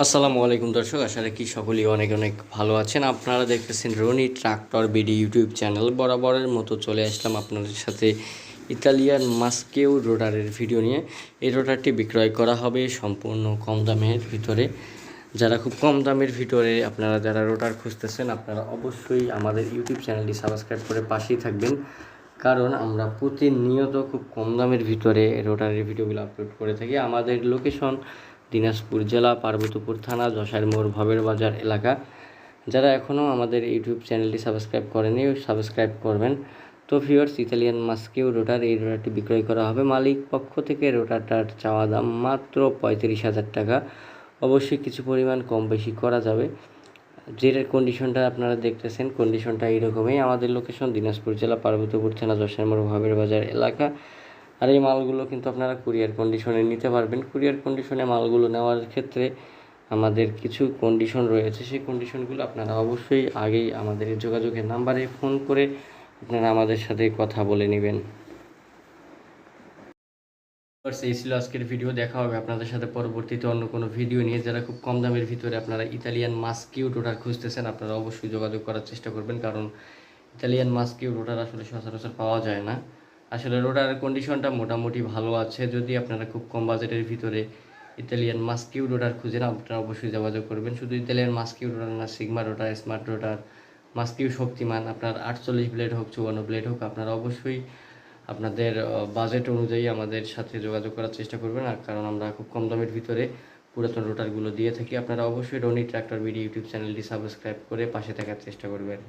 আসসালামু আলাইকুম দর্শক, আশা রাখি সকলেই অনেক অনেক ভালো আছেন। আপনারা দেখতেছেন Rony tractor BD YouTube channel. বরাবরের মতো চলে আসলাম আপনাদের সাথে ইতালিয়ান মাস্কেও রোটারের ভিডিও নিয়ে। এই রোটারটি বিক্রয় করা হবে সম্পূর্ণ কম দামের ভিতরে। যারা খুব কম দামের ভিতরে আপনারা যারা রোটার খুঁজতেছেন, আপনারা অবশ্যই আমাদের ইউটিউব চ্যানেলটি সাবস্ক্রাইব করে পাশেই থাকবেন। কারণ আমরা প্রতিনিয়ত খুব কম দামের ভিতরে রোটারের ভিডিওগুলো আপলোড করে থাকি। আমাদের লোকেশন দিনাজপুর জেলা, পার্বতীপুর থানা, যশার মোড়, ভবের বাজার এলাকা। যারা এখনও আমাদের ইউটিউব চ্যানেলটি সাবস্ক্রাইব করেনি, সাবস্ক্রাইব করবেন। তো ভিউয়ার্স, ইতালিয়ান মাস্কিউ রোটার, এই রোটারটি বিক্রয় করা হবে। মালিক পক্ষ থেকে রোটারটার চাওয়া দাম মাত্র পঁয়ত্রিশ হাজার টাকা। অবশ্যই কিছু পরিমাণ কম বেশি করা যাবে। যেটার কন্ডিশনটা আপনারা দেখতেছেন কন্ডিশনটা এইরকমই। আমাদের লোকেশন দিনাজপুর জেলা, পার্বতীপুর থানা, যশোর মোড়, ভবের বাজার এলাকা। আর এই মালগুলো কিন্তু আপনারা কুরিয়ার কন্ডিশনে নিতে পারবেন। কুরিয়ার কন্ডিশনে মালগুলো নেওয়ার ক্ষেত্রে আমাদের কিছু কন্ডিশন রয়েছে। সেই কন্ডিশনগুলো আপনারা অবশ্যই আগেই আমাদের যোগাযোগের নাম্বারে ফোন করে আপনারা আমাদের সাথে কথা বলে নেবেন। এই ছিল আজকের ভিডিও দেখা হবে আপনাদের সাথে পরবর্তীতে অন্য কোনো ভিডিও নিয়ে। যারা খুব কম দামের ভিতরে আপনারা ইতালিয়ান মাস্কিউ রোটার খুঁজতেছেন, আপনারা অবশ্যই যোগাযোগ করার চেষ্টা করবেন। কারণ ইতালিয়ান মাস্কিউ রোটার আসলে সচরাচর পাওয়া যায় না। আসলে রোটারের কন্ডিশনটা মোটামুটি ভালো আছে। যদি আপনারা খুব কম বাজেটের ভিতরে ইতালিয়ান মাস্কিউ রোডার খুঁজেন, আপনারা অবশ্যই যোগাযোগ করবেন। শুধু ইতালিয়ান মাস্কিউ রোডার না Sigma rotor smart rotor Maschio Shaktiman, আপনার আটচল্লিশ ব্লেড হোক, চুয়ান্ন ব্লেড হোক, আপনারা অবশ্যই আপনাদের বাজেট অনুযায়ী আমাদের সাথে যোগাযোগ করার চেষ্টা করবেন। আর কারণ আমরা খুব কম দামের ভিতরে পুরাতন রোটারগুলো দিয়ে থাকি। আপনারা অবশ্যই রনি ট্র্যাক্টর বিডি ইউটিউব চ্যানেলটি সাবস্ক্রাইব করে পাশে থাকার চেষ্টা করবেন।